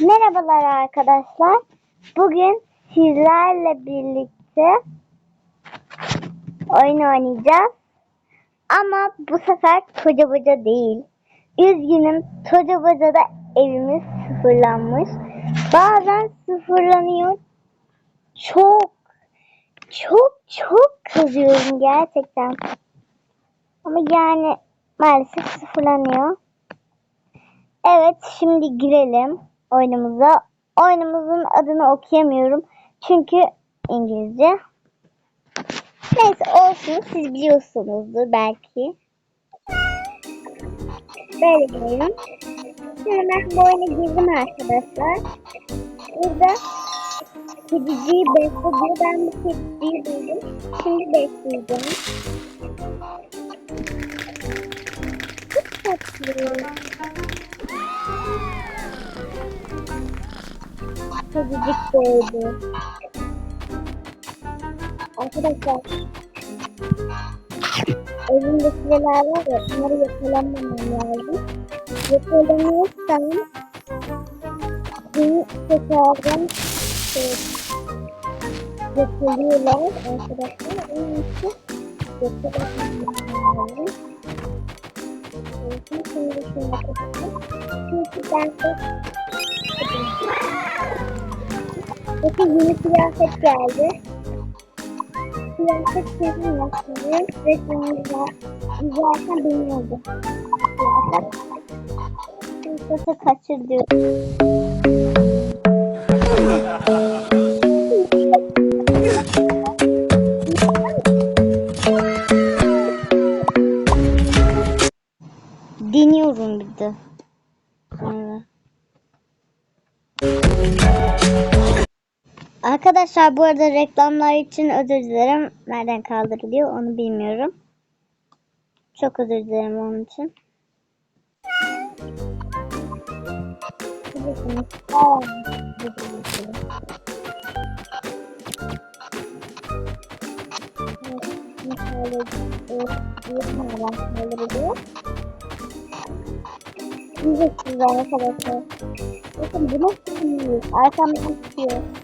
Merhabalar arkadaşlar. Bugün sizlerle birlikte oyun oynayacağız. Ama bu sefer Toca Boca değil. Üzgünüm Toca Boca'da evimiz sıfırlanmış. Bazen sıfırlanıyor. Çok çok çok kızıyorum gerçekten. Ama yani maalesef sıfırlanıyor. Evet şimdi girelim oyunumuza. Oyunumuzun adını okuyamıyorum. Çünkü İngilizce. Neyse olsun siz biliyorsunuzdur belki. Böyle girelim. Şimdi ben bu oyuna girdim arkadaşlar. Burada kediciyi beslediyor. Ben bu kediciyi buldum. Şimdi besleyeceğim. Çok tatlı. Kedicik doğdu. Arkadaşlar evimde süreler var ya onları yakalamamam lazım. Yakalamıyorsam beni tekrardan e, yakalıyorlar arkadaşlar. Onun için yakalamamam lazım. Şimdi şuna bakacağım. Çünkü ben de Bakın yeni kıyafet geldi. Kıyafet sevim yaptırıyor. Ve sonra güzelken benim oldu. Kıyafet. Kıyafeti kaçır diyor. Arkadaşlar bu arada reklamlar için özür dilerim. Nereden kaldırılıyor onu bilmiyorum. Çok özür dilerim onun için. Yüzük güzel arkadaşlar. Bakın bunu tutuyoruz. Arkamdan tutuyoruz.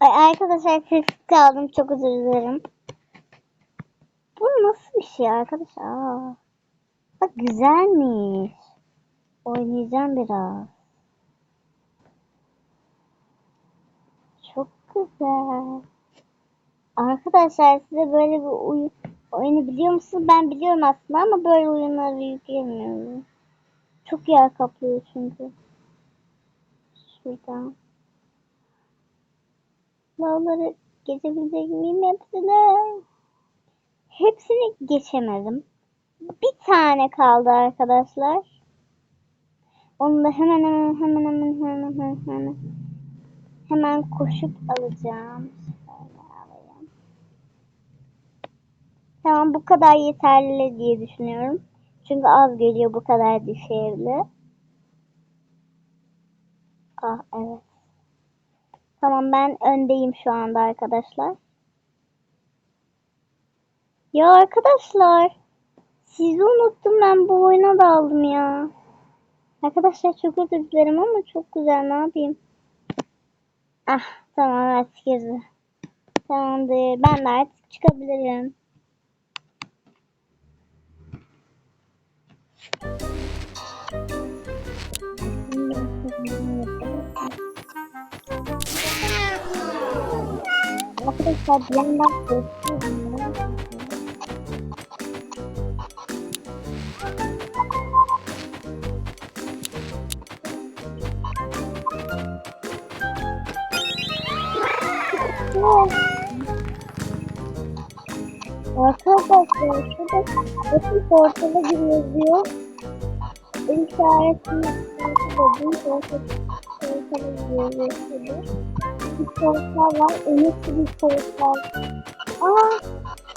Ay arkadaşlar sessiz kaldım. Çok özür dilerim. Bu nasıl bir şey arkadaşlar? Bak güzelmiş. Oynayacağım biraz. Çok güzel. Arkadaşlar size böyle bir oyun oyunu biliyor musunuz? Ben biliyorum aslında ama böyle oyunları yükleyemiyorum. Çok yer kaplıyor çünkü. Şuradan. Sınavları geçebilecek miyim hepsini? Hepsini geçemedim. Bir tane kaldı arkadaşlar. Onu da hemen hemen hemen hemen hemen hemen hemen hemen koşup alacağım. Tamam bu kadar yeterli diye düşünüyorum. Çünkü az geliyor bu kadar düşerli. Ah evet. Tamam ben öndeyim şu anda arkadaşlar. Ya arkadaşlar sizi unuttum ben bu oyuna daldım ya. Arkadaşlar çok özür dilerim ama çok güzel ne yapayım. Ah tamam artık girdi. Tamamdır ben de artık çıkabilirim. Arkadaşlar bir yandan şurada bakın portala giriyor yazıyor. İşaretini tıkladım. Portala giriyor yazıyor. Bir portal var. Enik bir portal. Aa!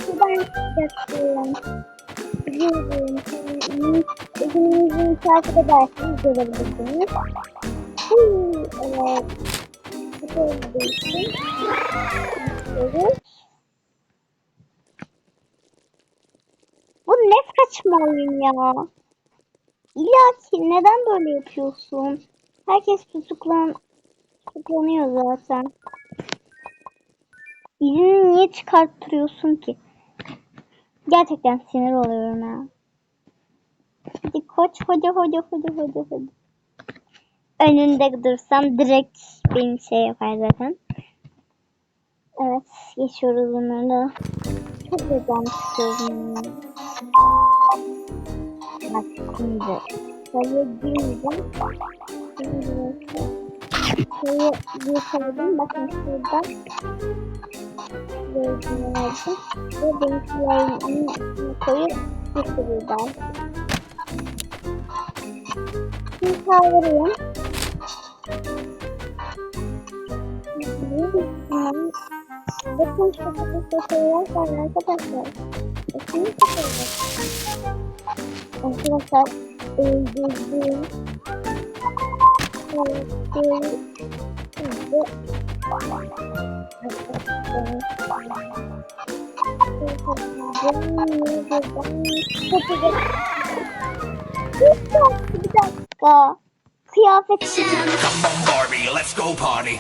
Şuradan çıkacaktım. Biliyorum. Evinizin takip ederseniz görebilirsiniz. Hmm, evet. Böyle için. Evet. Ne saçma oyun ya. İlla ki neden böyle yapıyorsun? Herkes tutuklan tutuklanıyor zaten. İzini niye çıkarttırıyorsun ki? Gerçekten sinir oluyorum ya. Hadi koç hadi hadi hadi hadi hadi. Önünde dursam direkt benim şey yapar zaten. Evet geçiyoruz bunları. Çok güzel çıkıyorum. Bak şimdi. Sayıya girmeyeceğim. Şimdi sayı geçelim. Bakın şuradan. Verdim verdim. Ve benimkilerin içine koyup geçiriyorlar. Şimdi kaldırıyorum. Bakın şurada bir şeyler var arkadaşlar. Bakın şurada. Arkadaşlar. Şimdi bir dakika. Kıyafet Come on, Barbie, let's go party.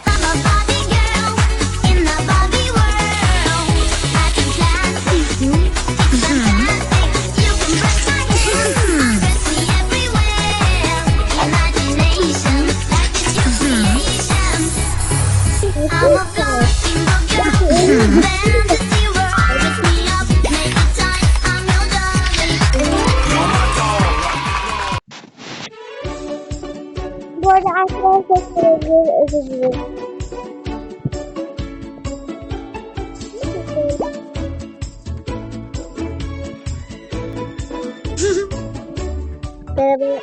Merhaba.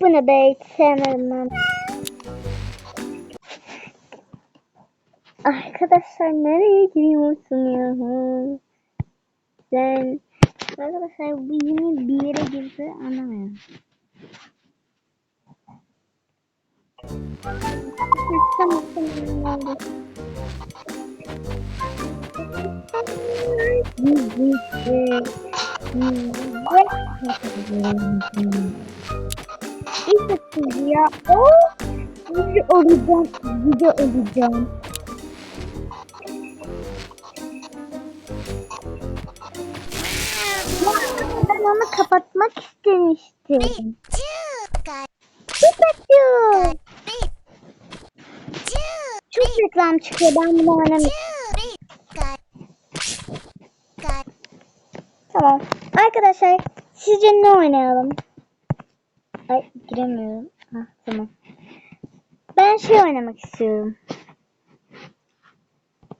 Bu ne be hiç sevmedim ben. Arkadaşlar nereye giriyorsun ya? Sen Arkadaşlar bu yine bir yere girdi anlamıyorum. Tamam tamam oldu. İşte siz ya. O Yüce olacağım. Yüce olacağım. Ben onu kapatmak istemiştim. Tatlı. Çok reklam çıkıyor. Ben bunu oynamayacağım. Tamam. Arkadaşlar sizce ne oynayalım? Ay giremiyorum. Ha, tamam. Ben şey oynamak istiyorum.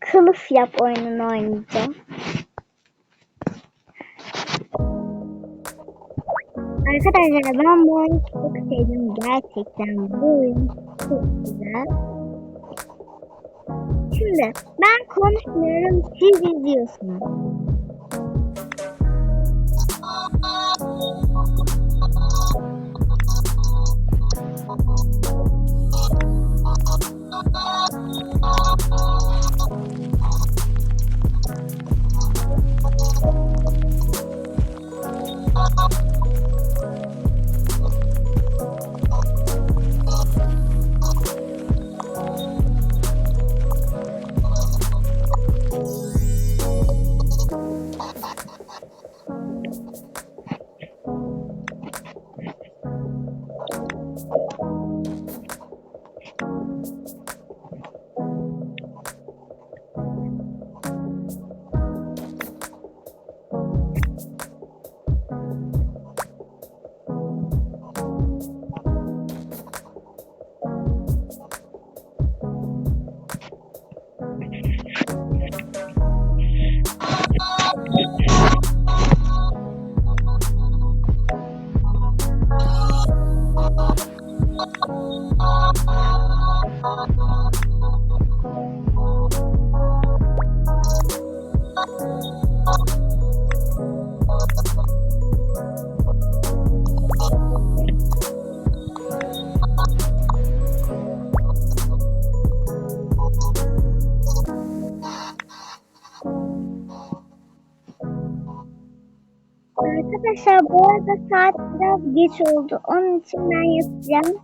Kılıf yap oyununu oynayacağım. Arkadaşlar ben bu oyunu çok sevdim. Gerçekten bu oyun çok güzel. Şimdi ben konuşmuyorum siz izliyorsunuz. Oh. Arkadaşlar bu arada saat biraz geç oldu. Onun için ben yatacağım.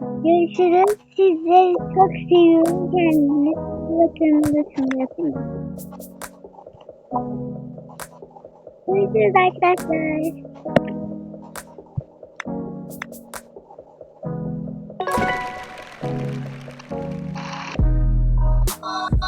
Görüşürüz. Sizleri çok seviyorum. Kendinize bakın. Bakın mı? Görüşürüz arkadaşlar.